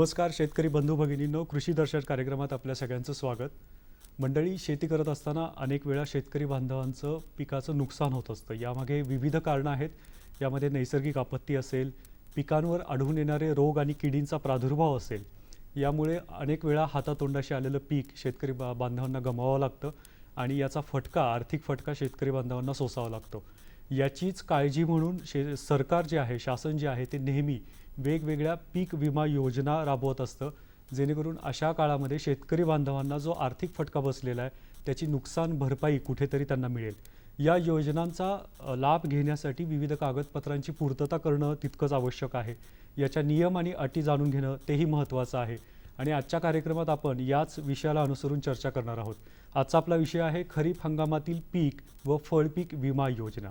नमस्कार शेतकरी बंधू भगिनींनो कृषी दर्शन कार्यक्रमात आपल्या सगळ्यांचं स्वागत. मंडळी शेती करत असताना अनेक वेळा शेतकरी बांधवांचं पिकाचं नुकसान होत असतं. यामागे विविध कारणं आहेत. यामध्ये नैसर्गिक आपत्ती असेल पिकांवर आढळून येणारे रोग आणि किडींचा प्रादुर्भाव असेल यामुळे अनेक वेळा हातातोंडाशी आलेलं पीक शेतकरी बा बांधवांना गमावावं लागतं आणि याचा फटका आर्थिक फटका शेतकरी बांधवांना सोसावा लागतो. याचीच काळजी म्हणून शे सरकार जे आहे शासन जे आहे ते नेहमी वेगवेगळ्या पीक विमा योजना राबवत असतं. जेणेकरून अशा काळामध्ये शेतकरी बांधवांना जो आर्थिक फटका बसलेला आहे त्याची नुकसान भरपाई कुठेतरी त्यांना मिळेल. या योजनांचा लाभ घेण्यासाठी विविध कागदपत्रांची पूर्तता करणं तितकंच आवश्यक आहे. याच्या नियम आणि अटी जाणून घेणं तेही महत्त्वाचं आहे. आणि आजच्या कार्यक्रमात आपण याच विषयाला अनुसरून चर्चा करणार आहोत. आजचा आपला विषय आहे खरीप हंगामातील पीक व फळपीक विमा योजना.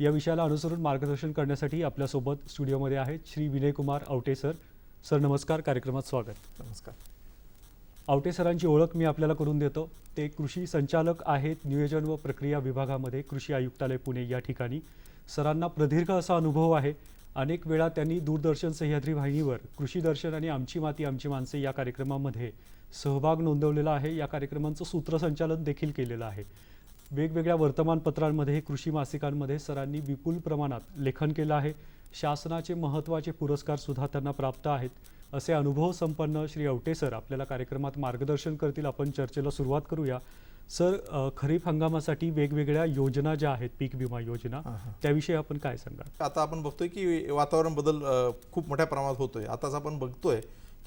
या विषयाला अनुसरून मार्गदर्शन करण्यासाठी आपल्यासोबत स्टुडिओमध्ये आहेत श्री विनयकुमार आवटे सर. सर नमस्कार. कार्यक्रमात स्वागत. नमस्कार. आवटे सरांची ओळख मी आपल्याला करून देतो. ते कृषी संचालक आहेत नियोजन व प्रक्रिया विभागामध्ये कृषी आयुक्तालय पुणे या ठिकाणी. सरांना प्रदीर्घ असा अनुभव आहे. अनेक वेळा त्यांनी दूरदर्शन सह्याद्री वाहिनीवर कृषी दर्शन आणि आमची माती आमची माणसे या कार्यक्रमामध्ये सहभाग नोंदवलेला आहे. या कार्यक्रमांचं सूत्रसंचालन देखील केलेलं आहे. वेगवेगळ्या वर्तमानपत्रांमध्ये कृषी मासिकांमध्ये सरांनी विपुल प्रमाणात लेखन केलं आहे. शासनाचे महत्त्वाचे पुरस्कार सुद्धा त्यांना प्राप्त आहेत. असे अनुभव संपन्न श्री अवटे सर आपल्याला कार्यक्रमात मार्गदर्शन करतील. आपण चर्चेला सुरुवात करूया. सर खरीप हंगामासाठी वेगवेगळ्या योजना ज्या आहेत पीक विमा योजना. त्याविषयी आपण काय सांगाल? आता आपण बघतोय की वातावरण बदल खूप मोठ्या प्रमाणात होतोय. आताच आपण बघतोय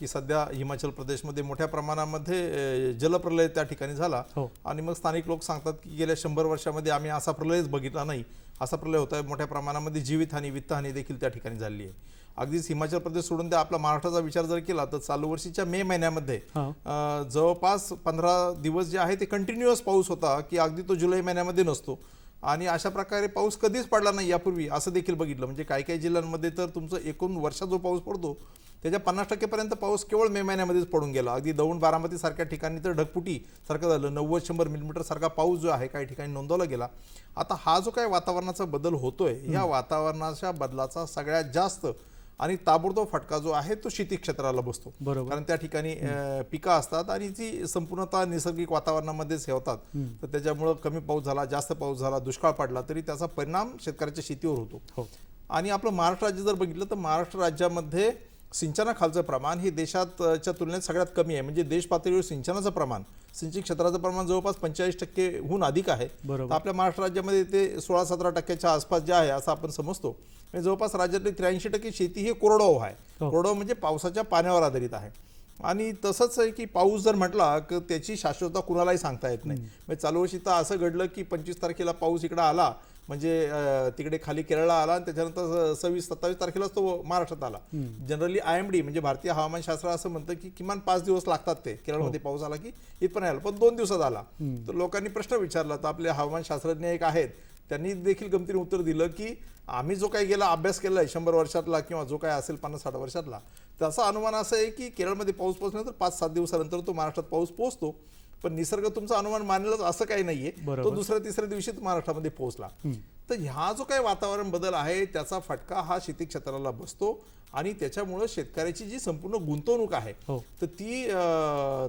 की सध्या हिमाचल प्रदेशमध्ये मोठ्या प्रमाणामध्ये जलप्रलय त्या ठिकाणी झाला. हो. आणि मग स्थानिक लोक सांगतात की गेल्या शंभर वर्षामध्ये आम्ही असा प्रलयच बघितला नाही. असा प्रलय होत आहे मोठ्या प्रमाणामध्ये जीवितहानी वित्तहानी देखील त्या ठिकाणी झाली आहे. अगदीच हिमाचल प्रदेश सोडून त्या आपला महाराष्ट्राचा विचार जर केला तर चालू वर्षीच्या मे महिन्यामध्ये जवळपास पंधरा दिवस जे आहे ते कंटिन्युअस पाऊस होता की अगदी तो जुलै महिन्यामध्ये नसतो. आणि अशा प्रकारे पाऊस कधीच पडला नाही यापूर्वी असं देखील बघितलं. म्हणजे काही काही जिल्ह्यांमध्ये तर तुमचं एकूण वर्षात जो पाऊस पडतो त्याच्या पन्नास टक्केपर्यंत पाऊस केवळ मे महिन्यामध्येच पडून गेला. अगदी दौंड बारामती सारख्या ठिकाणी तर ढगपुटी सारखं झालं. नव्वद शंभर मिलीमीटर सारखा पाऊस जो आहे काही ठिकाणी नोंदवला गेला. आता हा जो काही वातावरणाचा बदल होतोय या वातावरणाच्या बदलाचा सगळ्यात जास्त आणि ताबडतोब फटका जो आहे तो शेती क्षेत्राला बसतो. बरोबर. कारण त्या ठिकाणी पिकं असतात आणि ती संपूर्णतः नैसर्गिक वातावरणामध्येच हे होतात तर त्याच्यामुळं कमी पाऊस झाला जास्त पाऊस झाला दुष्काळ पडला तरी त्याचा परिणाम शेतकऱ्याच्या शेतीवर होतो. हो. आणि आपलं महाराष्ट्र राज्य जर बघितलं तर महाराष्ट्र राज्यामध्ये सिंचनाखालचं प्रमाण हे देशातच्या तुलनेत सगळ्यात कमी आहे. म्हणजे देश पातळीवर सिंचनाचं प्रमाण सिंचन क्षेत्राचं प्रमाण जवळपास पंचेचाळीस टक्केहून अधिक आहे. बरोबर. तर आपल्या महाराष्ट्र राज्यामध्ये ते सोळा सतरा टक्क्याच्या आसपास जे आहे असं आपण समजतो. म्हणजे जवळपास राज्यातली त्र्याऐंशी टक्के शेती ही कोरडवाहू आहे. हो. कोरडवाहू म्हणजे पावसाच्या पाण्यावर आधारित आहे. आणि तसंच आहे की पाऊस जर म्हटला की त्याची शाश्वतता कुणालाही सांगता येत नाही. म्हणजे चालू वर्षी तर असं घडलं की पंचवीस तारखेला पाऊस इकडं आला म्हणजे तिकडे खाली केरळला आला आणि त्याच्यानंतर सव्वीस सत्तावीस तारखेलाच तो महाराष्ट्रात आला. जनरली आय एम डी म्हणजे भारतीय हवामानशास्त्र असं म्हणतं की किमान पाच दिवस लागतात ते. केरळमध्ये पाऊस आला की इथपर्यंत आला पण दोन दिवसात आला. तर लोकांनी प्रश्न विचारला तर आपले हवामानशास्त्रज्ञ एक आहेत त्यांनी देखील गमतीने उत्तर दिलं की आम्ही जो काही गेला अभ्यास केला आहे शंभर वर्षातला किंवा जो काही असेल पन्नास साठ वर्षातला त्याचा अनुमान असं आहे की केरळमध्ये पाऊस पोहोचल्यानंतर पाच सात दिवसानंतर तो महाराष्ट्रात पाऊस पोहोचतो. पण निसर्ग तुमचा अनुमान मानलेलाच असं काही नाहीये. तो दुसऱ्या तिसऱ्या दिवशीच महाराष्ट्रामध्ये पोहोचला. तर ह्या जो काही वातावरण बदल आहे त्याचा फटका हा शेती क्षेत्राला बसतो आणि त्याच्यामुळं शेतकऱ्याची जी संपूर्ण गुंतवणूक आहे हो. तर ती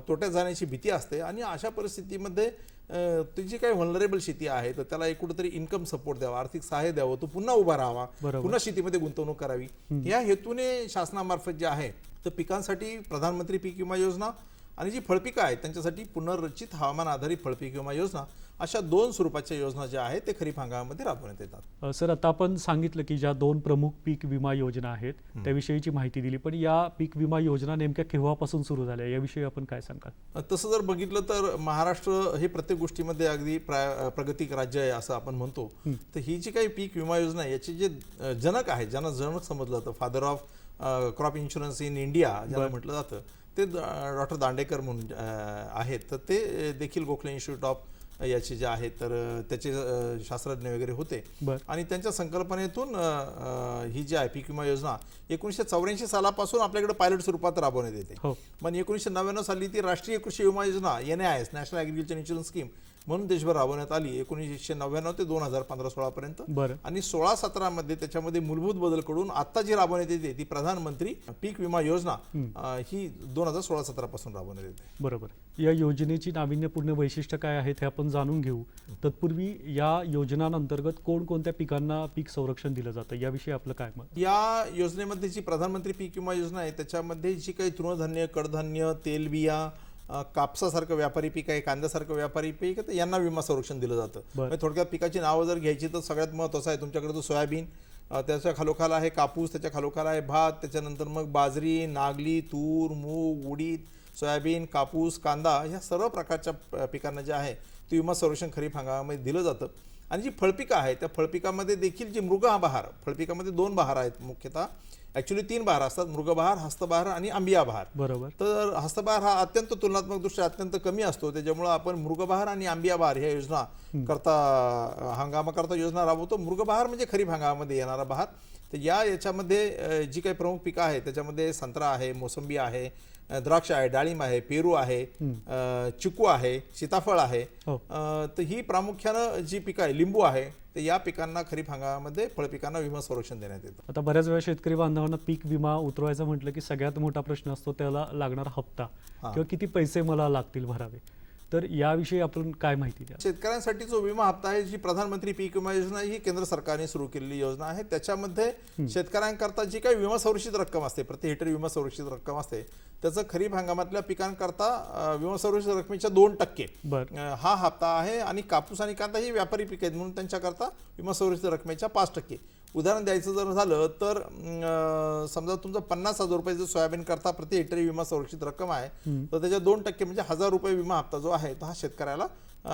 तोट्यात जाण्याची भीती असते आणि अशा परिस्थितीमध्ये अं, ती जी काही व्हलनरेबल शेती आहे तर त्याला एक कुठेतरी इन्कम सपोर्ट द्यावा आर्थिक सहाय्य द्यावं तो पुन्हा उभा राहावा. पुन्हा शेतीमध्ये गुंतवणूक करावी. या हेतूने शासनामार्फत जे आहे तर पिकांसाठी प्रधानमंत्री पीक विमा योजना आणि जी फळपिकं आहेत त्यांच्यासाठी पुनर्रचित हवामान आधारित फळपीक विमा योजना अशा दोन स्वरूपाच्या योजना ज्या आहेत ते खरीप हंगामामध्ये राबवण्यात येतात. सर आता आपण सांगितलं की ज्या दोन प्रमुख पीक विमा योजना आहेत त्याविषयीची माहिती दिली. पण या पीक विमा योजना नेमक्या केव्हापासून सुरू झाल्या? याविषयी आपण काय सांगाल? तसं जर बघितलं तर महाराष्ट्र हे प्रत्येक गोष्टीमध्ये अगदी प्रा प्रगतिक राज्य आहे असं आपण म्हणतो. तर ही जी काही पीक विमा योजना आहे याचे जे जनक आहे ज्यांना जनक समजलं जातं father of crop insurance in India ज्याला म्हटलं जातं ते डॉक्टर दांडेकर म्हणून आहेत. तर ते देखील गोखले इन्स्टिट्यूट ऑफ याचे जे आहेत तर त्याचे शास्त्रज्ञ वगैरे होते. आणि त्यांच्या संकल्पनेतून ही जी आहे पीक विमा योजना एकोणीसशे चौऱ्याऐंशी सालापासून आपल्याकडे पायलट स्वरूपात राबवण्यात येते. हो. पण एकोणीसशे नव्याण्णव साली ती राष्ट्रीय कृषी विमा योजना N I S national agriculture insurance scheme म्हणून देशभर राबवण्यात आली एकोणीसशे नव्याण्णव ते दोन हजार पंधरा सोळापर्यंत बरं. आणि सोळा सतरामध्ये त्याच्यामध्ये मूलभूत बदल करून आता जी राबवण्यात येते ती प्रधानमंत्री पीक विमा योजना ही दोन हजार सोळा सतरापासून राबवण्यात येते. बरोबर. या योजनेची नाविन्यपूर्ण वैशिष्ट्य काय आहेत हे आपण जाणून घेऊ. तत्पूर्वी या योजनांतर्गत कोणकोणत्या पिकांना पीक संरक्षण दिलं जातं? याविषयी आपलं काय मत? या योजनेमध्ये जी प्रधानमंत्री पीक विमा योजना आहे त्याच्यामध्ये जी काही तृणधान्य कडधान्य तेलबिया कापसासारखं व्यापारी पीक आहे कांद्यासारखं व्यापारी पीक आहे तर यांना विमा संरक्षण दिलं जातं. म्हणजे थोडक्यात पिकाची नावं जर घ्यायची तर सगळ्यात महत्त्वाचं आहे तुमच्याकडे तो सोयाबीन त्याच्या खालोखाल आहे कापूस त्याच्या खालोखाल आहे भात त्याच्यानंतर मग बाजरी नागली तूर मूग उडीद सोयाबीन कापूस कांदा ह्या सर्व प्रकारच्या पिकांना जे आहे ते विमा संरक्षण खरीप हंगामामध्ये दिलं जातं. आणि जी फळपिकं आहे त्या फळपिकामध्ये देखील जी मृग हा बहार फळपिकामध्ये दोन बहार आहेत मुख्यतः. ॲक्च्युली तीन बहार असतात मृगबहार हस्तबहार आणि आंबिया बहार बरोबर. तर हस्तबहार हा अत्यंत तुलनात्मकदृष्ट्या अत्यंत कमी असतो. त्याच्यामुळं आपण मृगबहार आणि आंबिया बहार ह्या योजना करता हंगामाकरता योजना राबवतो. मृगबहार म्हणजे खरीप हंगामामध्ये येणारा बहार. तर या याच्यामध्ये जी काही प्रमुख पिकं आहेत त्याच्यामध्ये संत्रा आहे मोसंबी आहे द्राक्ष आहे डाळिंब आहे पेरू आहे चिकू आहे सीताफळ आहे. हो. तर ही प्रामुख्यानं जी पिकं आहे लिंबू आहे तर या पिकांना खरीप हंगामामध्ये फळपिकांना विमा संरक्षण देण्यात येतं. आता बऱ्याच वेळा शेतकरी बांधवांना पीक विमा उतरवायचा म्हटलं की सगळ्यात मोठा प्रश्न असतो त्याला लागणारा हप्ता. किंवा किती पैसे मला लागतील भरावे? तर याविषयी आपण काय माहिती द्या शेतकऱ्यांसाठी जो विमा हप्ता आहे जी प्रधानमंत्री पीक विमा योजना ही केंद्र सरकारने सुरू केलेली योजना आहे. त्याच्यामध्ये शेतकऱ्यांकरता जी काही विमा संरक्षित रक्कम असते प्रति हेक्टर विमा संरक्षित रक्कम असते त्याचं खरीप हंगामातल्या पिकांकरता विमा संरक्षित रकमेच्या दोन टक्के हा हप्ता आहे. आणि कापूस आणि कांदा ही व्यापारी पिक आहेत म्हणून त्यांच्याकरता विमा संरक्षित रकमेच्या पाच टक्के. उदाहरण द्यायचं जर झालं तर समजा तुमचं पन्नास हजार रुपये जर सोयाबीन करता प्रति हेक्टरी विमा संरक्षित रक्कम आहे तर त्याच्या दोन टक्के म्हणजे हजार रुपये विमा हप्ता जो आहे तो हा शेतकऱ्याला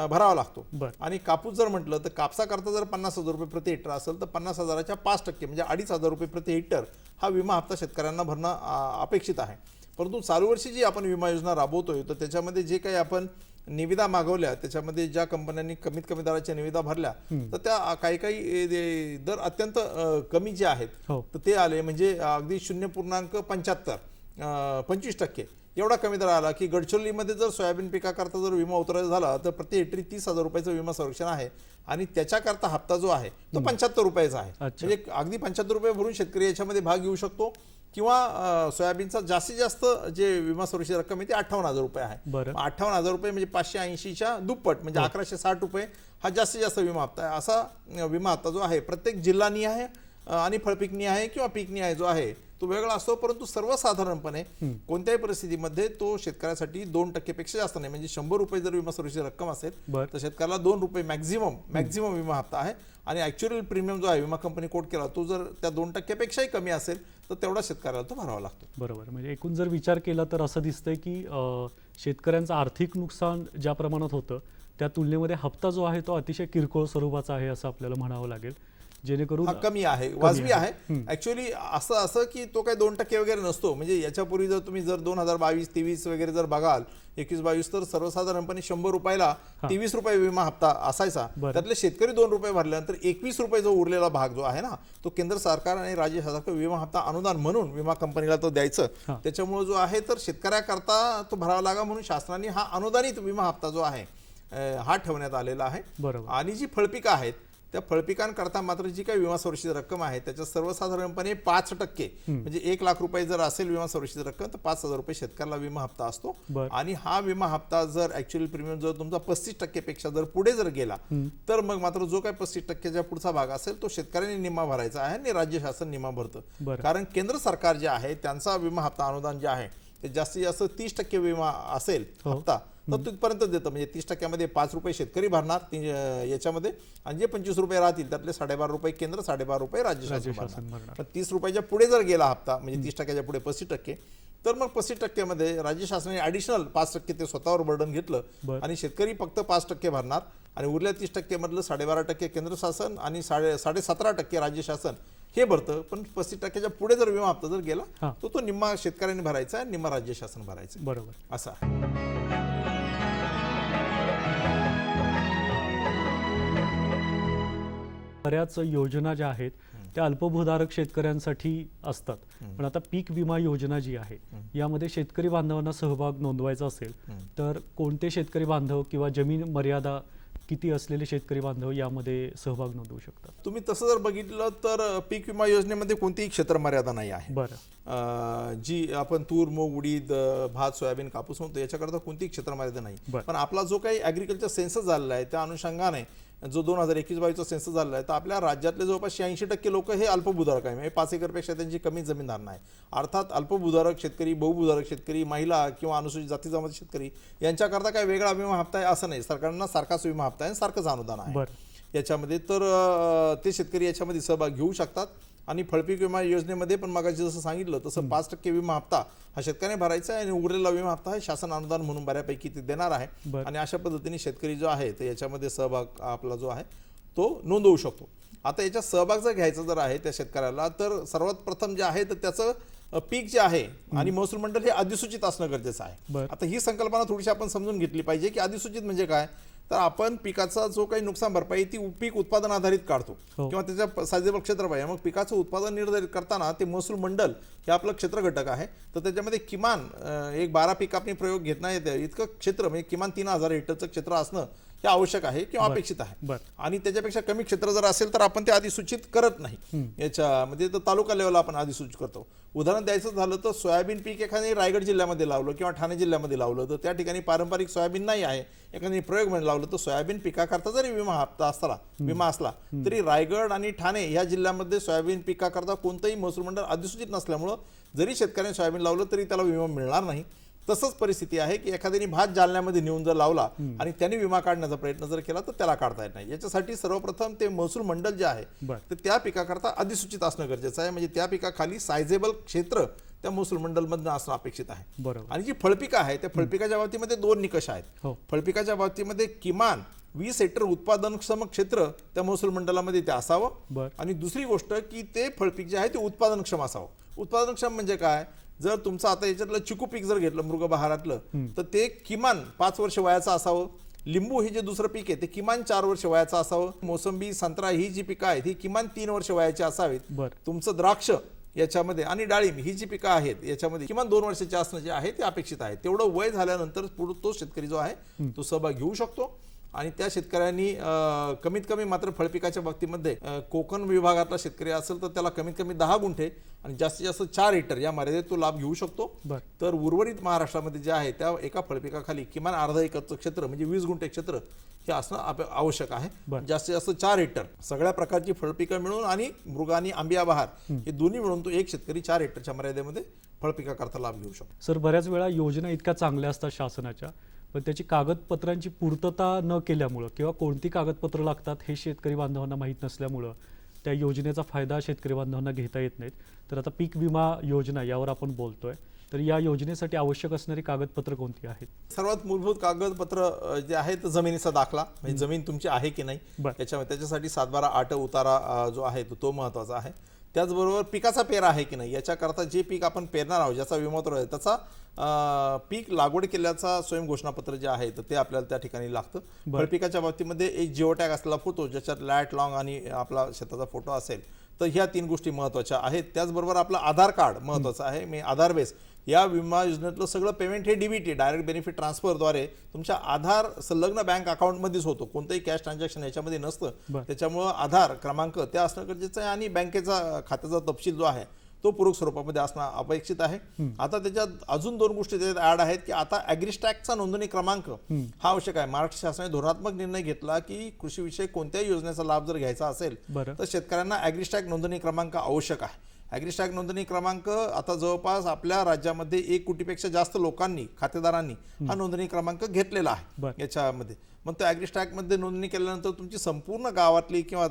भरावा लागतो. आणि कापूस जर म्हटलं तर कापसाकरता जर पन्नास हजार रुपये प्रति हेक्टर असेल तर पन्नास हजाराच्या पाच टक्के म्हणजे अडीच हजार रुपये प्रति हेक्टर हा विमा हप्ता शेतकऱ्यांना भरणं अपेक्षित आहे. परंतु चालू वर्षी जी आपण विमा योजना राबवतोय तर त्याच्यामध्ये जे काही आपण निविदा मागवल्या त्याच्यामध्ये ज्या कंपन्यांनी कमीत कमी दराच्या निविदा भरल्या तर त्या काही काही दर अत्यंत कमी जे आहेत हो. तर ते आले. म्हणजे अगदी शून्य पूर्णांक पंच्याहत्तर पंचवीस टक्के. एवढा कमी दर आला की गडचिरोलीमध्ये जर सोयाबीन पिकाकरता जर विमा उतरायचा झाला तर प्रति हेक्टरी तीस हजार रुपयाचं विमा संरक्षण आहे. आणि त्याच्याकरता हप्ता जो आहे तो पंच्याहत्तर रुपयाचा आहे. म्हणजे अगदी पंच्याहत्तर रुपये भरून शेतकरी याच्यामध्ये भाग घेऊ शकतो. किंवा सोयाबीनचा जास्तीत जास्त जे विमा सुरक्षित रक्कम आहे ती अठ्ठावन्न हजार रुपये आहे. अठ्ठावन्न हजार रुपये म्हणजे पाचशे ऐंशीच्या दुप्पट म्हणजे अकराशे साठ रुपये हा जास्तीत जास्त विमा हप्ता आहे. असा विमा हप्ता जो आहे प्रत्येक जिल्हानी आहे आणि फळपिकनी आहे किंवा पिकनी आहे जो आहे तो वेगळा असतो परंतु सर्वसाधारणपणे कोणत्याही परिस्थितीमध्ये तो शेतकऱ्यासाठी दोन टक्केपेक्षा जास्त नाही. म्हणजे शंभर रुपये जर विमा सुरक्षित रक्कम असेल बर. तर शेतकऱ्याला दोन रुपये मॅक्झिमम मॅक्झिमम विमा हप्ता आहे. आणि ॲक्च्युअल प्रीमियम जो आहे विमा कंपनी कोट केला तो जर त्या दोन टक्क्यापेक्षाही कमी असेल तर तेवढा शेतकऱ्याला तो भरावा लागतो. बरोबर. म्हणजे एकूण जर विचार केला तर असं दिसतंय की शेतकऱ्यांचं आर्थिक नुकसान ज्या प्रमाणात होतं त्या तुलनेमध्ये हप्ता जो आहे तो अतिशय किरकोळ स्वरूपाचा आहे असं आपल्याला म्हणावं लागेल. जेणेकरून कमी आहे वाजवी आहे. ऍक्च्युअली असं असं की तो काही दोन टक्के वगैरे नसतो. म्हणजे याच्यापूर्वी जर तुम्ही जर दोन हजार बावीस तेवीस वगैरे जर बघाल एकवीस बावीस तर सर्वसाधारणपणे शंभर रुपयाला तेवीस रुपये विमा हप्ता असायचा. त्यातले शेतकरी दोन रुपये भरल्यानंतर एकवीस रुपये जो उरलेला भाग जो आहे ना तो केंद्र सरकार आणि राज्य सरकार विमा हप्ता अनुदान म्हणून विमा कंपनीला तो द्यायचं. त्याच्यामुळे जो आहे तर शेतकऱ्याकरता तो भरावा लागा म्हणून शासनाने हा अनुदानित विमा हप्ता जो आहे हा ठेवण्यात आलेला आहे. बरोबर. आणि जी फळपिकं आहेत त्या फळपिकांकरता मात्र जी काही विमा सुरक्षित रक्कम आहे त्याच्यात सर्वसाधारणपणे पाच टक्के म्हणजे एक लाख रुपये जर असेल विमा सुरक्षित रक्कम तर पाच हजार रुपये शेतकऱ्याला विमा हप्ता असतो. आणि हा विमा हप्ता जर ऍक्च्युअल प्रीमियम जर तुमचा पस्तीस टक्केपेक्षा जर पुढे जर गेला तर मग मात्र जो काही पस्तीस टक्क्याच्या पुढचा भाग असेल तो शेतकऱ्यांनी निमा भरायचा आहे आणि राज्य शासन निमा भरतं. कारण केंद्र सरकार जे आहे त्यांचा विमा हप्ता अनुदान जे आहे ते जास्तीत जास्त तीस टक्के विमा असेल हो. हप्ता तर तिथपर्यंत देतं. म्हणजे तीस टक्क्यामध्ये पाच रुपये शेतकरी भरणार ती- याच्यामध्ये. आणि जे पंचवीस रुपये राहतील त्यातले साडेबारा रुपये केंद्र साडेबारा रुपये राज्य शासन भरणार. पण तीस रुपयाच्या पुढे जर गेला हप्ता म्हणजे तीस टक्क्याच्या पुढे पस्तीस टक्के तर मग पस्तीस टक्क्यामध्ये राज्य शासनाने ॲडिशनल पाच टक्के ते स्वतःवर बर्डन घेतलं. आणि शेतकरी फक्त पाच टक्के भरणार आणि उरल्या तीस टक्क्यामधलं साडेबारा टक्के केंद्र शासन आणि साडे साडे सतरा टक्के राज्य शासन हे भरतं. पण पस्तीस टक्क्याच्या पुढे जर विमा हप्ता जर गेला. तर तो निम्मा शेतकऱ्यांनी भरायचा आहे निम्मा राज्य शासन भरायचं बरोबर. असा. बऱ्याच योजना ज्या आहेत त्या अल्पभूधारक शेतकऱ्यांसाठी असतात. पण आता पीक विमा योजना जी आहे यामध्ये शेतकरी बांधवांना सहभाग नोंदवायचा असेल तर कोणते शेतकरी बांधव किंवा जमीन मर्यादा किती असलेले शेतकरी बांधव यामध्ये सहभाग नोंदवू शकतात? तुम्ही तसं जर बघितलं तर पीक विमा योजनेमध्ये कोणतीही क्षेत्र मर्यादा नाही आहे. बरं. जी आपण तूर मूग उडीद भात सोयाबीन कापूस म्हणतो याच्याकरता कोणतीही क्षेत्र मर्यादा नाही. बरं. पण आपला जो काही ॲग्रिकल्चर सेन्सस झालेला आहे त्या अनुषंगाने जो दोन हजार एकवीस बावीसचा सेन्सस झालेला आहे तर आपल्या राज्यातले जवळपास शहाऐंशी टक्के लोक हे अल्पभूधारक आहे. म्हणजे पाच एकरपेक्षा त्यांची कमी जमीनधारणा आहे अर्थात अल्पभूधारक शेतकरी बहुभूधारक शेतकरी महिला किंवा अनुसूचित जाती जमाती शेतकरी यांच्याकरता काही वेगळा विमा हप्ता आहे असं नाही. सरकारनं सारखाच विमा हप्ता आहे सारखंच अनुदान आहे. याच्यामध्ये तर ते शेतकरी याच्यामध्ये सहभाग घेऊ शकतात. आणि फळपीक विमा योजनेमध्ये पण मागाशी जसं सांगितलं तसं पाच टक्के विमा हप्ता हा शेतकऱ्याने भरायचा आहे आणि उरलेला विमा हप्ता हा शासन अनुदान म्हणून बऱ्यापैकी ते देणार आहे. आणि अशा पद्धतीने शेतकरी जो आहे तर याच्यामध्ये सहभाग आपला जो आहे तो नोंदवू शकतो. आता याच्यात सहभाग जर घ्यायचा जर आहे त्या शेतकऱ्याला तर सर्वात प्रथम जे आहे तर त्याचं पीक जे आहे आणि महसूल मंडळ हे अधिसूचित असणं गरजेचं आहे. आता ही संकल्पना थोडीशी आपण समजून घेतली पाहिजे की अधिसूचित म्हणजे काय? तर आपण पिकाचा जो काही नुकसान भरपाई ती पीक उत्पादन आधारित काढतो. हो. किंवा त्याच्या साजेबल क्षेत्र पाहिजे. मग पिकाचं उत्पादन निर्धारित करताना ते महसूल मंडल हे आपलं क्षेत्र घटक आहे. तर त्याच्यामध्ये किमान एक बारा पीक कापणी प्रयोग घेत नाही. येते इतकं क्षेत्र म्हणजे किमान तीन हजार हेक्टरचं क्षेत्र असणं हे आवश्यक आहे किंवा. अपेक्षित आहे. आणि त्याच्यापेक्षा कमी क्षेत्र जर असेल तर आपण ते अधिसूचित करत नाही. याच्यामध्ये तर तालुका लेवलला आपण अधिसूचित करतो. उदाहरण द्यायचं झालं तर सोयाबीन पीक एखाद्याने रायगड जिल्ह्यामध्ये लावलं किंवा ठाणे जिल्ह्यामध्ये लावलं तर त्या ठिकाणी पारंपरिक सोयाबीन नाही आहे. एखाद्याने प्रयोग म्हणून लावलं तर सोयाबीन पिकाकरता जरी विमा हप्ता असला विमा असला तरी रायगड आणि ठाणे या जिल्ह्यामध्ये सोयाबीन पिकाकरता कोणतंही महसूल मंडळ अधिसूचित नसल्यामुळं जरी शेतकऱ्याने सोयाबीन लावलं तरी त्याला विमा मिळणार नाही. तसंच परिस्थिती आहे की एखाद्याने भात जालन्यामध्ये नेऊन जर लावला आणि त्याने विमा काढण्याचा प्रयत्न जर केला तर त्याला काढता येत नाही. याच्यासाठी सर्वप्रथम ते महसूल मंडळ जे आहे तर त्या पिकाकरता अधिसूचित असणं गरजेचं आहे. म्हणजे त्या पिकाखाली सायझेबल क्षेत्र त्या महसूल मंडलमधनं असणं अपेक्षित आहे. बरोबर. आणि जी फळपिका आहे त्या फळपिकाच्या बाबतीमध्ये दोन निकष आहेत. हो. फळपिकाच्या बाबतीमध्ये किमान वीस हेक्टर उत्पादनक्षम क्षेत्र त्या महसूल मंडळामध्ये ते असावं. आणि दुसरी गोष्ट की ते फळपीक जे आहे ते उत्पादनक्षम असावं. उत्पादनक्षम म्हणजे काय? जर तुमचं आता याच्यातलं चिकू पीक जर घेतलं मृगबहारातलं तर ते किमान पाच वर्ष वयाचं असावं. लिंबू हे जे दुसरं पीक आहे ते किमान चार वर्ष वयाचं असावं. मोसंबी संत्रा ही जी पिकं आहेत ही किमान तीन वर्ष वयाची असावीत. तुमचं द्राक्ष याच्यामध्ये आणि डाळिंब ही जी पिकं आहेत याच्यामध्ये किमान दोन वर्षाचे असणं जे आहे ते अपेक्षित आहे. तेवढं वय झाल्यानंतर पुढे तो शेतकरी जो आहे तो सहभाग घेऊ शकतो. आणि त्या शेतकऱ्यांनी कमीत कमी मात्र फळपिकाच्या बाबतीमध्ये कोकण विभागातला शेतकरी असेल तर त्याला कमीत कमी दहा गुंठे आणि जास्तीत जास्त चार हेक्टर या मर्यादेत तो लाभ घेऊ शकतो. तर उर्वरित महाराष्ट्रामध्ये जे आहे त्या एका फळपिकाखाली किमान अर्धा एकरचं क्षेत्र म्हणजे वीस गुंठे क्षेत्र हे असणं आवश्यक आहे. जास्तीत जास्त चार हेक्टर सगळ्या प्रकारची फळपिकं मिळून आणि मृग आणि आंबिया बहार हे. दोन्ही मिळून तो एक शेतकरी चार हेक्टरच्या मर्यादेमध्ये फळपिकाकरता लाभ घेऊ शकतो. सर बऱ्याच वेळा योजना इतक्या चांगल्या असतात शासनाच्या पण त्याची कागदपत्रांची पूर्तता न केल्यामुळं किंवा कोणती कागदपत्र लागतात हे शेतकरी बांधवांना माहीत नसल्यामुळं त्या योजनेचा फायदा शेतकरी बांधवांना घेता येत नाहीत. तर आता पीक विमा योजना यावर आपण बोलतोय. तर या योजनेसाठी आवश्यक असणारी कागदपत्र कोणती आहेत? सर्वात मूलभूत कागदपत्र जे आहे तर जमिनीचा दाखला. म्हणजे जमीन तुमची आहे की नाही? बरं. त्याच्यामध्ये त्याच्यासाठी सातबारा आठ उतारा जो आहे तो तो महत्त्वाचा आहे. त्याचबरोबर पिकाचा पेरा आहे की नाही याच्याकरता जे पीक आपण पेरणार आहोत ज्याचा विमा उतरव आहे त्याचा पीक लागवड केल्याचा स्वयं घोषणापत्र जे आहे तर ते आपल्याला त्या ठिकाणी लागतं. फळपिकाच्या बाबतीमध्ये एक जिओ टॅग असलेला फोटो ज्याच्यात लॅट लॉंग आणि आपला शेताचा फोटो असेल तर ह्या तीन गोष्टी महत्त्वाच्या आहेत. त्याचबरोबर आपलं आधार कार्ड महत्त्वाचं आहे. मी आधार बेस या विमा योजनेतलं सगळं पेमेंट हे डीबीटी डायरेक्ट बेनिफिट ट्रान्सफरद्वारे तुमच्या आधार संलग्न बँक अकाउंटमध्येच होतो. कोणतंही कॅश ट्रान्झॅक्शन याच्यामध्ये नसतं. त्याच्यामुळं आधार क्रमांक ते असणं गरजेचं आहे आणि बँकेचा खात्याचा तपशील जो आहे तो पूरक स्वरूपामध्ये असणं अपेक्षित आहे. आता त्याच्यात अजून दोन गोष्टी त्याच्यात ऍड आहेत की आता ॲग्रिस्टॅकचा नोंदणी क्रमांक हा आवश्यक आहे. महाराष्ट्र शासनाने धोरणात्मक निर्णय घेतला की कृषीविषयक कोणत्याही योजनेचा लाभ जर घ्यायचा असेल तर शेतकऱ्यांना ॲग्रिस्टॅक नोंदणी क्रमांक आवश्यक आहे. ॲग्रिस्टॅग नोंदणी क्रमांक आता जवळपास आपल्या राज्यामध्ये एक कोटीपेक्षा जास्त लोकांनी खातेदारांनी हा नोंदणी क्रमांक घेतलेला आहे. याच्यामध्ये. मग त्या ॲग्रिस्टॅगमध्ये नोंदणी केल्यानंतर तुमची संपूर्ण गावातली किंवा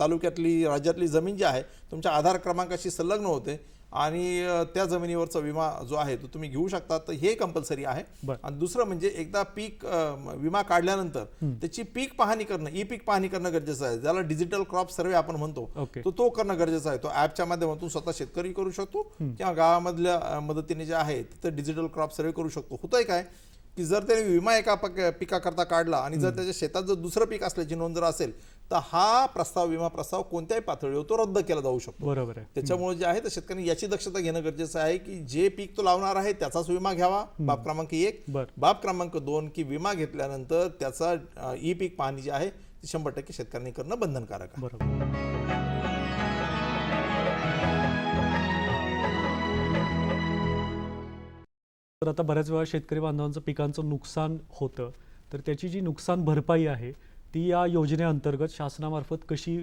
तालुक्यातली राज्यातली जमीन जी आहे तुमच्या आधार क्रमांकाशी संलग्न होते. आणि त्या जमिनीवरचा विमा जो आहे तो तुम्ही घेऊ शकता. तर हे कंपल्सरी आहे. आणि दुसरं म्हणजे एकदा पीक विमा काढल्यानंतर त्याची पीक पाहणी करणं ई पीक पाहणी करणं गरजेचं आहे. ज्याला डिजिटल क्रॉप सर्वे आपण म्हणतो तो तो करणं गरजेचं आहे. तो ॲपच्या माध्यमातून स्वतः शेतकरी करू शकतो किंवा गावामधल्या मदतीने जे आहे तिथं डिजिटल क्रॉप सर्वे करू शकतो. होतंय काय? की जर त्याने विमा एका पक पिकाकरता काढला आणि जर त्याच्या शेतात जर दुसरं पीक असल्याची नोंद जर असेल तर हा प्रस्ताव विमा प्रस्ताव कोणत्याही पातळीवर तो रद्द केला जाऊ शकतो. बरोबर आहे. त्याच्यामुळे जे आहे तर शेतकऱ्यांनी याची दक्षता घेणं गरजेचं आहे की जे पीक तो लावणार आहे त्याचाच विमा घ्यावा. बाब क्रमांक एक. बाब क्रमांक दोन की विमा घेतल्यानंतर त्याचा ई पीक पाहणी जी आहे ती शंभर टक्के शेतकऱ्यांनी करणं बंधनकारक आहे. बरोबर. तर आता बऱ्याच वेळा शेतकरी बांधवांचं पिकांचं नुकसान होतं. तर त्याची जी नुकसान भरपाई आहे ती या योजनेअंतर्गत शासनामार्फत कशी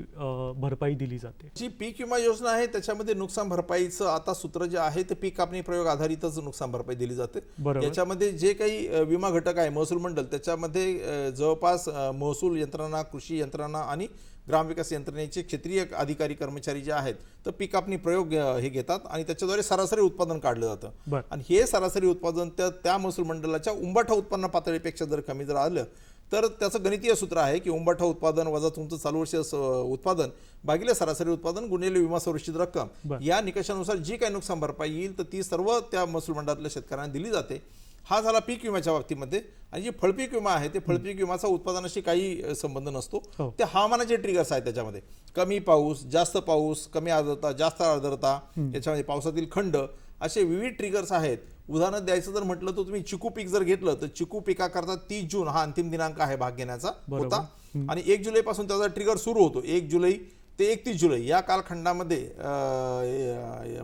भरपाई दिली जाते? जी पीक विमा योजना आहे त्याच्यामध्ये नुकसान भरपाईचं आता सूत्र जे आहे ते पीक कापणी प्रयोग आधारितच नुकसान भरपाई दिली जाते. याच्यामध्ये जे काही विमा घटक आहे महसूल मंडळ त्याच्यामध्ये जवळपास महसूल यंत्रणा कृषी यंत्रणा आणि ग्रामविकास यंत्रणेचे क्षेत्रीय अधिकारी कर्मचारी जे आहेत तर पीक कापणी प्रयोग हे घेतात आणि त्याच्याद्वारे सरासरी उत्पादन काढलं जातं. आणि हे सरासरी उत्पादन त्या त्या महसूल मंडळाच्या उंबाठा उत्पन्न पातळीपेक्षा जर कमी जर आलं तर त्याचं गणितीय सूत्र आहे की उंबाठा उत्पादन वजा तुमचं चालू वर्ष उत्पादन भागिले सरासरी उत्पादन गुणिले विमा संरक्षित रक्कम. या निकषानुसार जी काही नुकसान भरपाई येईल तर ती सर्व त्या महसूल मंडळातल्या शेतकऱ्यांना दिली जाते. हा झाला पीक विम्याच्या बाबतीमध्ये. आणि जी फळपीक विमा आहे ते फळपीक विमाचा उत्पादनाशी काही संबंध नसतो. हो. ते हवामानाचे ट्रिगर्स आहेत त्याच्यामध्ये. कमी पाऊस जास्त पाऊस कमी आर्द्रता जास्त आर्द्रता याच्यामध्ये पावसातील खंड असे विविध ट्रिगर्स आहेत. उदाहरण द्यायचं जर म्हटलं तर तुम्ही चिकू पीक जर घेतलं तर चिकू पिकाकरता तीस जून हा अंतिम दिनांक आहे भाग घेण्याचा. होता? आणि एक जुलैपासून त्याचा ट्रिगर सुरू होतो. एक जुलै ते एकतीस जुलै या कालखंडामध्ये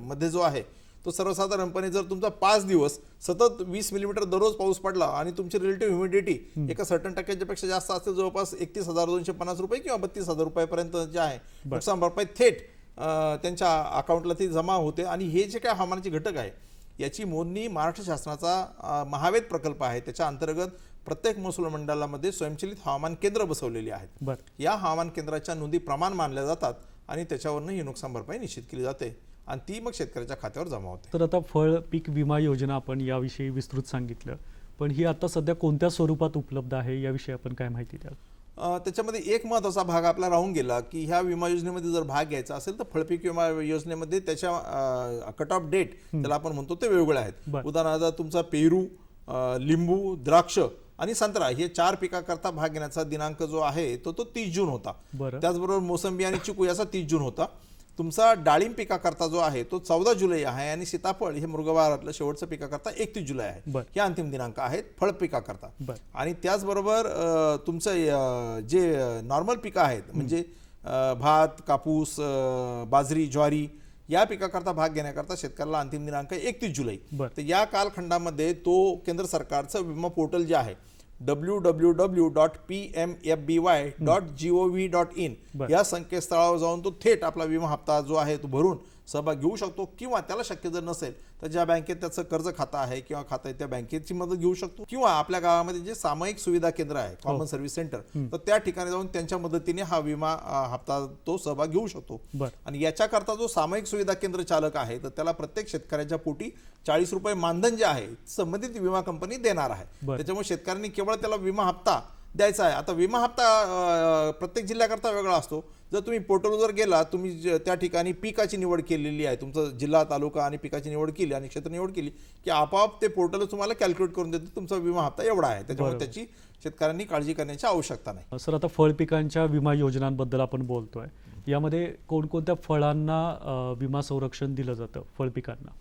मध्ये जो आहे तो सर्वसाधारणपणे जर तुमचा पाच दिवस सतत वीस मिलीमीटर दररोज पाऊस पडला आणि तुमची रिलेटिव्ह ह्युमिडिटी एका सर्टन टक्क्याच्या पेक्षा जास्त असते जवळपास एकतीस हजार दोनशे पन्नास रुपये किंवा बत्तीस हजार रुपयापर्यंत जे आहे नुकसान भरपाई थेट त्यांच्या अकाउंटला ती जमा होते. आणि हे जे काय हवामानाचे घटक आहे याची मोजणी महाराष्ट्र शासनाचा महावेद प्रकल्प आहे. त्याच्या अंतर्गत प्रत्येक महसूल मंडळामध्ये स्वयंचलित हवामान केंद्र बसवलेली आहेत. या हवामान केंद्राच्या नोंदी प्रमाण मानल्या जातात आणि त्याच्यावरनं ही नुकसान भरपाई निश्चित केली जाते आणि ती मग शेतकऱ्याच्या खात्यावर जमा होते. तर आता फळ पीक विमा योजना आपण याविषयी विस्तृत सांगितलं. पण ही आता सध्या कोणत्या स्वरूपात उपलब्ध आहे याविषयी आपण काय माहिती द्याल? त्याच्यामध्ये एक महत्त्वाचा भाग आपला राहून गेला की ह्या विमा योजनेमध्ये जर भाग घ्यायचा असेल तर फळपीक विमा योजनेमध्ये त्याच्या कट ऑफ डेट त्याला आपण म्हणतो ते वेगवेगळे आहेत. उदाहरणार्थ तुमचा पेरू लिंबू द्राक्ष आणि संत्रा हे चार पिकाकरता भाग घेण्याचा दिनांक जो आहे तो तो तीस जून होता. बरं. त्याचबरोबर मोसंबी आणि चिकू याचा तीस जून होता. तुमचा डाळिंब पिकाकरता जो आहे तो चौदा जुलै आहे आणि सीताफळ हे मृगवारातलं शेवटचं पिकाकरता एकतीस जुलै आहे. हे अंतिम दिनांक आहेत फळ पिकाकरता. आणि त्याचबरोबर तुमचं जे नॉर्मल पिकं आहेत म्हणजे भात कापूस बाजरी ज्वारी या पिकाकरता भाग घेण्याकरता शेतकऱ्याला अंतिम दिनांक एकतीस जुलै. तर या कालखंडामध्ये तो केंद्र सरकारचं विमा पोर्टल जे आहे W W W dot P M F B Y dot G O V dot in. या संकेतस्थळावर जाऊन तो थेट आपला विमा हप्ता जो आहे तो भरून सहभाग घेऊ शकतो किंवा त्याला शक्य जर नसेल तर ज्या बँकेत त्याचं कर्ज खातं आहे किंवा खातं आहे त्या बँकेची मदत घेऊ शकतो. किंवा आपल्या गावामध्ये जे सामायिक सुविधा केंद्र आहे कॉमन सर्व्हिस सेंटर तर त्या ठिकाणी जाऊन त्यांच्या मदतीने हा विमा हप्ता तो सहभाग घेऊ शकतो. आणि याच्याकरता जो सामायिक सुविधा केंद्र चालक आहे तर त्याला प्रत्येक शेतकऱ्याच्या पोटी चाळीस रुपये मानधन जे आहे संबंधित विमा कंपनी देणार आहे. त्याच्यामुळे शेतकऱ्यांनी केवळ त्याला विमा हप्ता द्यायचा आहे. आता विमा हप्ता प्रत्येक जिल्ह्याकरता वेगळा असतो. जर तुम्ही पोर्टलवर जर गेला तुम्ही त्या ठिकाणी पिकाची निवड केलेली आहे. तुमचं जिल्हा तालुका आणि पिकाची निवड केली आणि क्षेत्र निवड केली की आपोआप ते पोर्टल तुम्हाला कॅल्क्युलेट करून देते तुमचा विमा हप्ता एवढा आहे. त्याच्यामुळे. त्याची शेतकऱ्यांनी काळजी करण्याची आवश्यकता नाही. सर आता फळ पिकांच्या विमा योजनांबद्दल आपण बोलतोय. यामध्ये कोणकोणत्या फळांना विमा संरक्षण दिलं जातं फळ पिकांना?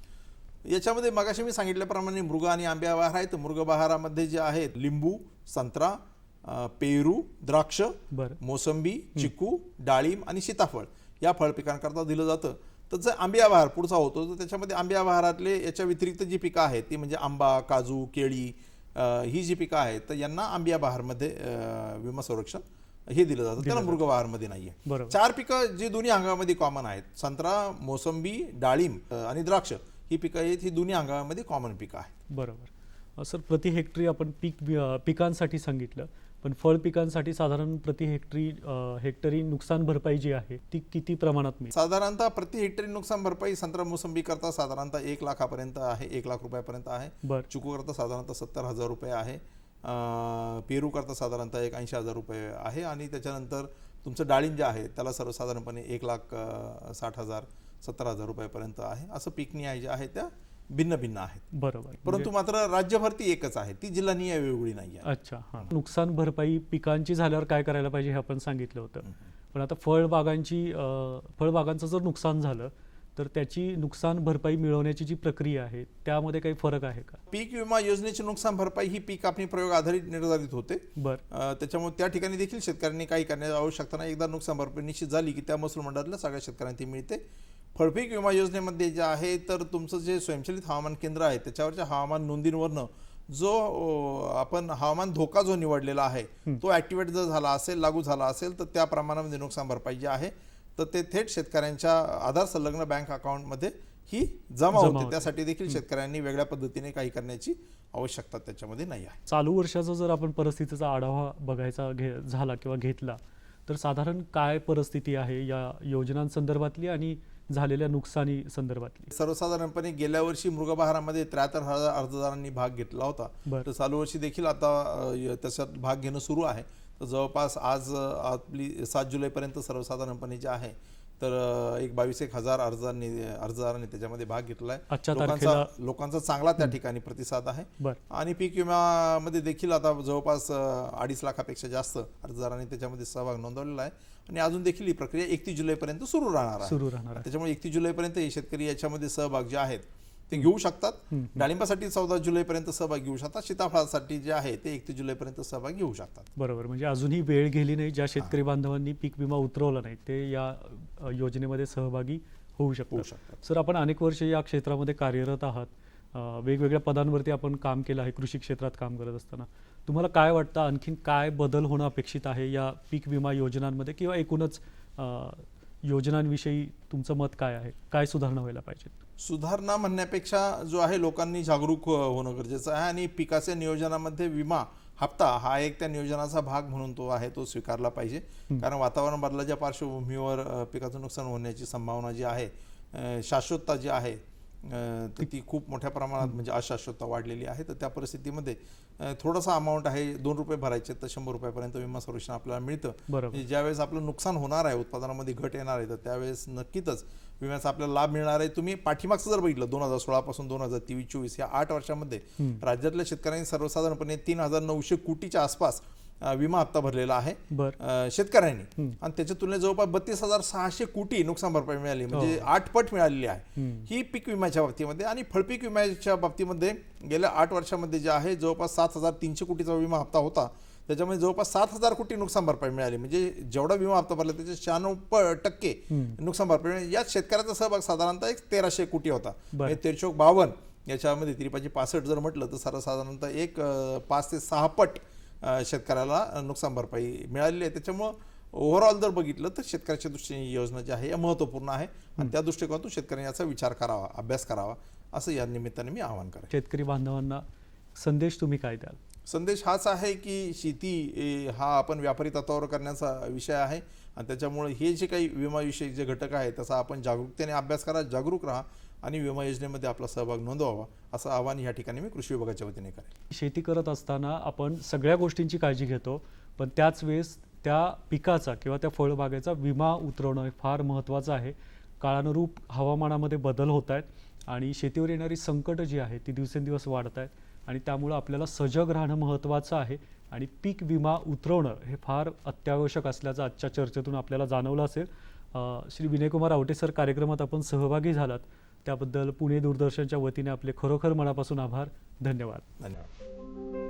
याच्यामध्ये मगाशी मी सांगितल्याप्रमाणे मृग आणि आंब्या बहार आहेत. मृग बहारामध्ये जे आहेत लिंबू संत्रा पेरू द्राक्ष बरं. मोसंबी चिकू डाळिंब आणि सीताफळ या फळ पिकांकरता दिलं जातं. तर जर आंबिया बहार पुढचा होतो तर त्याच्यामध्ये आंबिया बहारातले याच्या व्यतिरिक्त जी पिकं आहेत ती म्हणजे आंबा काजू केळी ही जी पिकं आहेत तर यांना आंबिया बहारमध्ये विमा संरक्षण हे दिलं जातं. त्याला मृगबहारमध्ये नाहीये. चार पिकं जी दोन्ही हंगामामध्ये कॉमन आहेत संत्रा मोसंबी डाळिंब आणि द्राक्ष ही पिकं आहेत ही दोन्ही हंगामामध्ये कॉमन पिकं आहेत. बरोबर. सर प्रति हेक्टरी आपण पीक पिकांसाठी सांगितलं. पण फळ पिकांसाठी साधारण प्रति हेक्टरी हेक्टरी नुकसान भरपाई जी आहे ती किती प्रमाणात मिळते? साधारणतः प्रति हेक्टरी नुकसान भरपाई संत्रा मोसंबी करता साधारणतः एक लाखापर्यंत आहे एक लाख रुपयापर्यंत आहे. बर. चिकू करता साधारणतः सत्तर हजार रुपये आहे. अं, पेरू करता साधारणतः एक ऐंशी हजार रुपये आहे आणि त्याच्यानंतर तुमचं डाळिंब जे आहे त्याला सर्वसाधारणपणे एक लाख साठ हजार सत्तर हजार रुपयापर्यंत आहे. असं पिकणी जे आहे त्या भिन्न भिन्न आहेत. बरोबर. परंतु मात्र राज्यभर ती एकच आहे. ती जिल्हानिय वेगळी नाही आहे अच्छा हां. नुकसान भरपाई पिकांची झाल्यावर काय करायला पाहिजे हे आपण सांगितलं होतं. पण आता फळबागांची फळबागांचं जर नुकसान झालं तर त्याची नुकसान भरपाई मिळवण्याची जी प्रक्रिया आहे त्यामध्ये काही फरक आहे का? पीक विमा योजनेची नुकसान भरपाई ही पीक कापणी प्रयोग आधारित निर्धारित होते. बर. त्याच्यामुळे त्या ठिकाणी देखील शेतकऱ्यांनी काही करण्याची आवश्यकता नाही. एकदा नुकसान भरपाई निश्चित झाली की त्या महसूल मंडळातल्या सगळ्या शेतकऱ्यांना ती मिळते. फळपीक विमा योजनेमध्ये जे आहे तर तुमचं जे स्वयंचलित हवामान केंद्र आहे त्याच्यावरच्या हवामान नोंदींवरनं जो आपण हवामान धोका जो निवडलेला आहे तो ऍक्टिवेट जर झाला असेल लागू झाला असेल तर त्या प्रमाणामध्ये नुकसान भरपाई जी आहे तर ते थेट शेतकऱ्यांच्या आधार संलग्न बँक अकाउंटमध्ये ही जमा होते. त्यासाठी देखील शेतकऱ्यांनी वेगळ्या पद्धतीने काही करण्याची आवश्यकता त्याच्यामध्ये नाही आहे. चालू वर्षाचा जर आपण परिस्थितीचा आढावा बघायचा घे झाला किंवा घेतला तर साधारण काय परिस्थिती आहे या योजनांसंदर्भातली आणि झालेल्या नुकसानी संदर्भातली. सर्वसाधारणपणे गेल्या वर्षी मृगबहारामध्ये त्र्याहत्तर हजार अर्जदारांनी भाग घेतला होता. तर चालू वर्षी देखील आता त्याच्यात भाग घेणं सुरू आहे. तर जवळपास आज आपली सात जुलैपर्यंत सर्वसाधारणपणे जे आहे तर एक बावीस एक हजार अर्जदारांनी अर्जदारांनी त्याच्यामध्ये भाग घेतला आहे आजच्या लोकांचा लोकांचा चांगला त्या ठिकाणी प्रतिसाद आहे. आणि पीक विम्यामध्ये देखील आता जवळपास अडीच लाखापेक्षा जास्त अर्जदारांनी त्याच्यामध्ये सहभाग नोंदवलेला आहे. आणि अजून देखील ही प्रक्रिया एकतीस जुलैपर्यंत सुरू राहणार आहे. सुरू राहणार त्याच्यामुळे एकतीस जुलैपर्यंत हे शेतकरी याच्यामध्ये सहभाग जे आहेत ते घेऊ शकतात. डाळिंबासाठी चौदा जुलैपर्यंत सहभाग घेऊ शकतात. सीताफळासाठी जे आहे ते एकतीस जुलैपर्यंत सहभाग घेऊ शकतात. बरोबर. म्हणजे अजूनही वेळ गेली नाही ज्या शेतकरी बांधवांनी पीक विमा उतरवला नाही ते या योजनेमध्ये सहभागी होऊ शकतात. सर आपण अनेक वर्ष या क्षेत्रामध्ये कार्यरत आहात. वेगवेगळ्या पदांवरती आपण काम केलं आहे कृषी क्षेत्रात काम करत असताना. तुम्हाला काय वाटतं? आणखीन काय बदल होणं अपेक्षित आहे या पीक विमा योजनांमध्ये किंवा एकूणच योजनांविषयी तुमचं मत काय आहे? काय सुधारणा व्हायला पाहिजेत सुधारणा म्हणण्यापेक्षा जो आहे लोकांनी जागरूक होणं गरजेचं आहे आणि पिकाच्या नियोजनामध्ये विमा हप्ता हा एक त्या नियोजनाचा भाग म्हणून तो आहे तो स्वीकारला पाहिजे. कारण वातावरण बदलाच्या पार्श्वभूमीवर पिकाचं नुकसान होण्याची संभावना जी आहे शाश्वतता जी आहे तर ती खूप मोठ्या प्रमाणात म्हणजे अशाश्वतता वाढलेली आहे. तर त्या परिस्थितीमध्ये थोडासा अमाऊंट आहे दोन रुपये भरायचे तर शंभर रुपयापर्यंत विमा संरक्षण आपल्याला मिळतं. म्हणजे ज्यावेळेस आपलं नुकसान होणार आहे उत्पादनामध्ये घट येणार आहे तर त्यावेळेस नक्कीच विम्याचा आपल्याला लाभ मिळणार आहे. तुम्ही पाठीमागचं जर बघितलं दोन हजार सोळापासून दोन हजार तेवीस चोवीस या आठ वर्षामध्ये राज्यातल्या शेतकऱ्यांनी सर्वसाधारणपणे तीन हजार नऊशे कोटीच्या आसपास विमा हप्ता भरलेला आहे. शेतकऱ्यांनी. आणि त्याच्या तुलनेत जवळपास बत्तीस हजार सहाशे कोटी नुकसान भरपाई मिळाली. म्हणजे आठ पट मिळालेली आहे. ही पीक विम्याच्या बाबतीमध्ये आणि फळपीक विम्याच्या बाबतीमध्ये गेल्या आठ वर्षामध्ये जे आहे जवळपास सात हजार तीनशे कोटीचा विमा हप्ता होता. त्याच्यामध्ये जवळपास सात हजार कोटी नुकसान भरपाई मिळाली. म्हणजे जेवढा विमा हप्ता भरला त्याचे शहाण्णव टक्के नुकसान भरपाई मिळाली. यात शेतकऱ्याचा सहभाग साधारणतः एक तेराशे कोटी होता. म्हणजे तेरशे बावन्न याच्यामध्ये त्रिपाची पासष्ट जर म्हटलं तर सर्वसाधारणतः एक पाच ते सहा पट शेतकऱ्याला नुकसान भरपाई मिळालेली आहे. त्याच्यामुळं ओव्हरऑल जर बघितलं तर शेतकऱ्याच्या दृष्टीने ही योजना जी आहे या महत्त्वपूर्ण आहे. आणि त्या दृष्टिकोनातून शेतकऱ्यांनी याचा विचार करावा अभ्यास करावा असं या निमित्ताने मी आवाहन करेन. शेतकरी बांधवांना संदेश तुम्ही काय द्याल? संदेश हाच आहे की शेती हा आपण व्यापारी तत्वावर करण्याचा विषय आहे. आणि त्याच्यामुळे हे जे काही विमाविषयक जे घटक आहे त्याचा आपण जागरूकतेने अभ्यास करा जागरूक राहा. आणि विमा योजनेमध्ये आपला सहभाग नोंदवावा असं आवाहन या ठिकाणी मी कृषी विभागाच्या वतीने करेन. शेती करत असताना आपण सगळ्या गोष्टींची काळजी घेतो पण त्याच वेळेस त्या पिकाचा किंवा त्या फळबागेचा विमा उतरवणं हे फार महत्त्वाचं आहे. काळानुरूप हवामानामध्ये बदल होत आहेत आणि शेतीवर येणारी संकटं जी आहेत ती दिवसेंदिवस वाढत आहेत आणि त्यामुळं आपल्याला सजग राहणं महत्त्वाचं आहे आणि पीक विमा उतरवणं हे फार अत्यावश्यक असल्याचं आजच्या चर्चेतून आपल्याला जाणवलं असेल. श्री विनयकुमार आवटे सर कार्यक्रमात आपण सहभागी झालात. त्याबद्दल पुणे दूरदर्शनच्या वतीने आपले खरोखर मनापासून आभार. धन्यवाद. धन्यवाद.